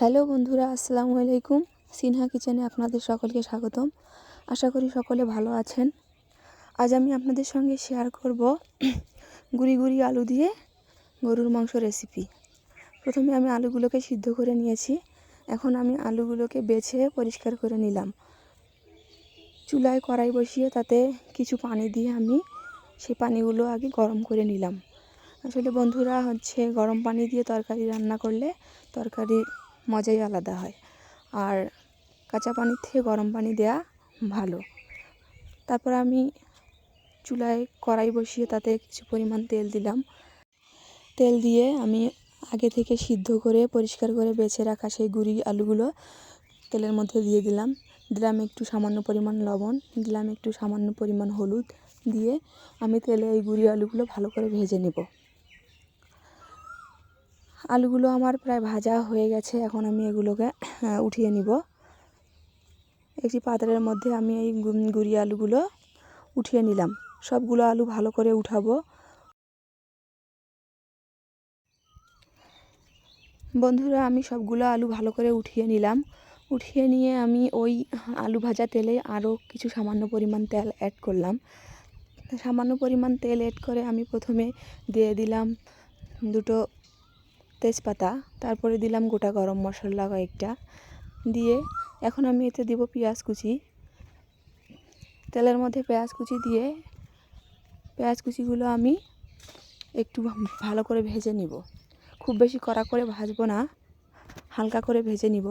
Hello বন্ধুরা, আসসালামু আলাইকুম। সিনহা কিচেনে আপনাদের সকলকে স্বাগতম। আশা করি সকলে ভালো আছেন। আজ আমি আপনাদের সঙ্গে শেয়ার করব গুড়ি গুড়ি আলু দিয়ে গরুর মাংস রেসিপি প্রথমে আমি আলুগুলোকে সিদ্ধ করে নিয়েছি। এখন আমি আলুগুলোকে বেছে পরিষ্কার করে নিলাম। চুলায় কড়াই বসিয়ে তাতে কিছু পানি দিয়ে আমি সেই পানিগুলো আগে গরম করে নিলাম। আসলে বন্ধুরা, হচ্ছে গরম পানি দিয়ে তরকারি রান্না করলে তরকারির মজাই আলাদা হয়। আর কাঁচা পানির থেকে গরম পানি দেয়া ভালো। তারপর আমি চুলায় কড়াই বসিয়ে তাতে কিছু পরিমাণ তেল দিলাম। তেল দিয়ে আমি আগে থেকে সিদ্ধ করে, পরিষ্কার করে বেছে রাখা সেই গুঁড়ি আলুগুলো তেলের মধ্যে দিয়ে দিলাম। দিলাম একটু সামান্য পরিমাণ লবণ, দিলাম একটু সামান্য পরিমাণ হলুদ দিয়ে আমি তেলে এই গুঁড়ি আলুগুলো ভালো করে ভেজে নেব। আলুগুলো আমার প্রায় ভাজা হয়ে গেছে, এখন আমি এগুলোকে উঠিয়ে নিব। একটি পাত্রের মধ্যে আমি এই গুঁড়ি আলুগুলো উঠিয়ে নিলাম। সবগুলো আলু ভালো করে উঠাবো। বন্ধুরা, আমি সবগুলো আলু ভালো করে উঠিয়ে নিলাম। উঠিয়ে নিয়ে আমি ওই আলু ভাজা তেলে আরও কিছু সামান্য পরিমাণ তেল অ্যাড করলাম। সামান্য পরিমাণ তেল অ্যাড করে আমি প্রথমে দিয়ে দিলাম দুটো তেজপাতা, তারপরে দিলাম গোটা গরম মশলা কয়েকটা। দিয়ে এখন আমি এতে দিব পেঁয়াজ কুচি। তেলের মধ্যে পেঁয়াজ কুচি দিয়ে পেঁয়াজ কুচিগুলো আমি একটু ভালো করে ভেজে নিব। খুব বেশি কড়া করে ভাজবো না, হালকা করে ভেজে নিব।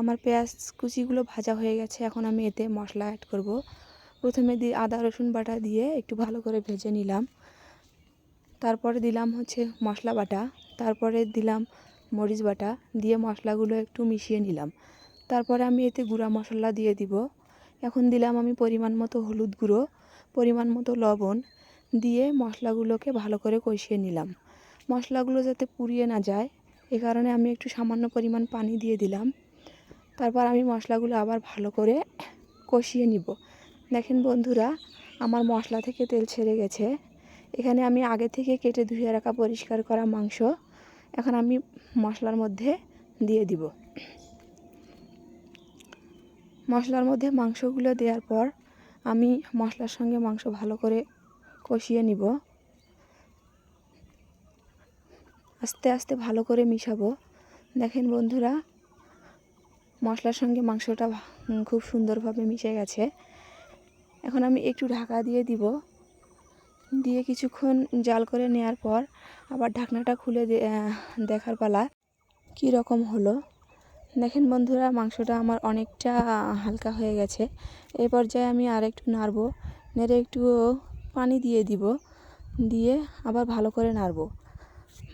আমার পেঁয়াজ কুচিগুলো ভাজা হয়ে গেছে, এখন আমি এতে মশলা অ্যাড করব। প্রথমে দিয়ে আদা, রসুন বাটা দিয়ে একটু ভালো করে ভেজে নিলাম। তারপরে দিলাম হচ্ছে মশলা বাটা। তারপরে দিলাম মরিচ বাটা, দিয়ে মশলাগুলো একটু মিশিয়ে নিলাম। তারপরে আমি এতে গুঁড়া মশলা দিয়ে দিব। এখন দিলাম আমি পরিমাণ মতো হলুদ গুঁড়ো, পরিমাণ মতো লবণ, দিয়ে মশলাগুলোকে ভালো করে কষিয়ে নিলাম। মশলাগুলো যাতে পুড়িয়ে না যায়, এ কারণে আমি একটু সামান্য পরিমাণ পানি দিয়ে দিলাম। তারপর আমি মশলাগুলো আবার ভালো করে কষিয়ে নিব। দেখেন বন্ধুরা, আমার মশলা থেকে তেল ছেড়ে গেছে। এখানে আমি আগে থেকে কেটে ধুয়ে রাখা পরিষ্কার করা মাংস এখন আমি মশলার মধ্যে দিয়ে দিব। মশলার মধ্যে মাংসগুলো দেওয়ার পর আমি মশলার সঙ্গে মাংস ভালো করে কষিয়ে নিব। আস্তে আস্তে ভালো করে মিশাবো। দেখেন বন্ধুরা, মশলার সঙ্গে মাংসটা খুব সুন্দরভাবে মিশে গেছে। এখন আমি একটু ঢাকা দিয়ে দিব। দিয়ে কিছুক্ষণ জাল করে নেওয়ার পর আবার ঢাকনাটা খুলে দেখার পালা। কী রকম হলো? দেখেন বন্ধুরা, মাংসটা আমার অনেকটা হালকা হয়ে গেছে। এই পর্যায়ে আমি আর একটু নাড়বো, নেড়ে একটু পানি দিয়ে দিব, দিয়ে আবার ভালো করে নাড়বো।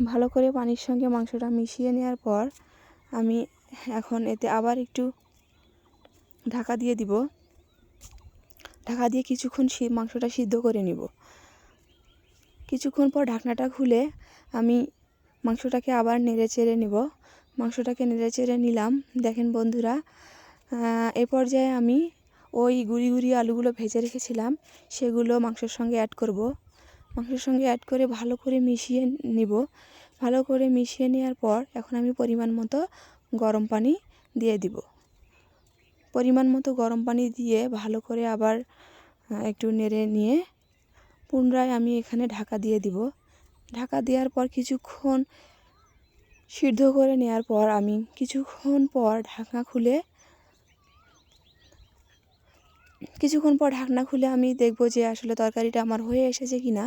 ভালো করে পানির সঙ্গে মাংসটা মিশিয়ে নেওয়ার পর আমি এখন এতে আবার একটু ঢাকা দিয়ে দিব। ঢাকা দিয়ে কিছুক্ষণ মাংসটা সিদ্ধ করে নিব। কিছুক্ষণ পর ঢাকনাটা খুলে আমি মাংসটাকে আবার নেড়ে চেড়ে নেব। মাংসটাকে নেড়ে চেড়ে নিলাম। দেখেন বন্ধুরা এ পর্যায়ে আমি ওই গুঁড়ি গুঁড়ি আলুগুলো ভেজে রেখেছিলাম। সেগুলো মাংসের সঙ্গে অ্যাড করব। মাংসের সঙ্গে অ্যাড করে ভালো করে মিশিয়ে নিব। ভালো করে মিশিয়ে নেওয়ার পর এখন আমি পরিমাণ মতো গরম পানি দিয়ে দিব। পরিমাণ মতো গরম পানি দিয়ে ভালো করে আবার একটু নেড়ে নিয়ে পুনরায় আমি এখানে ঢাকা দিয়ে দিব। ঢাকা দেওয়ার পর কিছুক্ষণ সিদ্ধ করে নেওয়ার পর আমি কিছুক্ষণ পর ঢাকনা খুলে কিছুক্ষণ পর ঢাকনা খুলে আমি দেখব যে আসলে তরকারিটা আমার হয়ে এসেছে কি না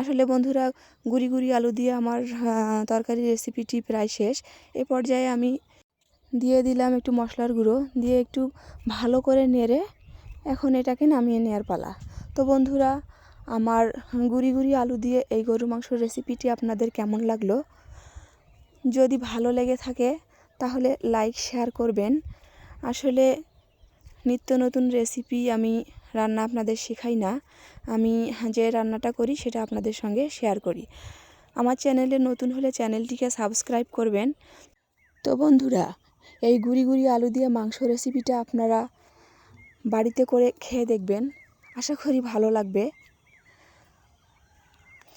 আসলে বন্ধুরা, গুড়ি গুড়ি আলু দিয়ে আমার তরকারি রেসিপিটি প্রায় শেষ। এ পর্যায়ে আমি দিয়ে দিলাম একটু মশলার গুঁড়ো, দিয়ে একটু ভালো করে নেড়ে এখন এটাকে নামিয়ে নেওয়ার পালা। তো বন্ধুরা আমার গুড়ি গুড়ি আলু দিয়ে এই গরু মাংসর রেসিপিটি আপনাদের কেমন লাগল? যদি ভালো লেগে থাকে, তাহলে লাইক শেয়ার করবেন। আসলে নিত্য নতুন রেসিপি আমি রান্না আপনাদের শেখাই না। আমি যে রান্নাটা করি, সেটা আপনাদের সঙ্গে শেয়ার করি। আমার চ্যানেলে নতুন হলে চ্যানেলটিকে সাবস্ক্রাইব করবেন। তো বন্ধুরা, এই গুড়ি গুড়ি আলু দিয়ে মাংস রেসিপিটা আপনারা বাড়িতে করে খেয়ে দেখবেন। আশা করি ভালো লাগবে।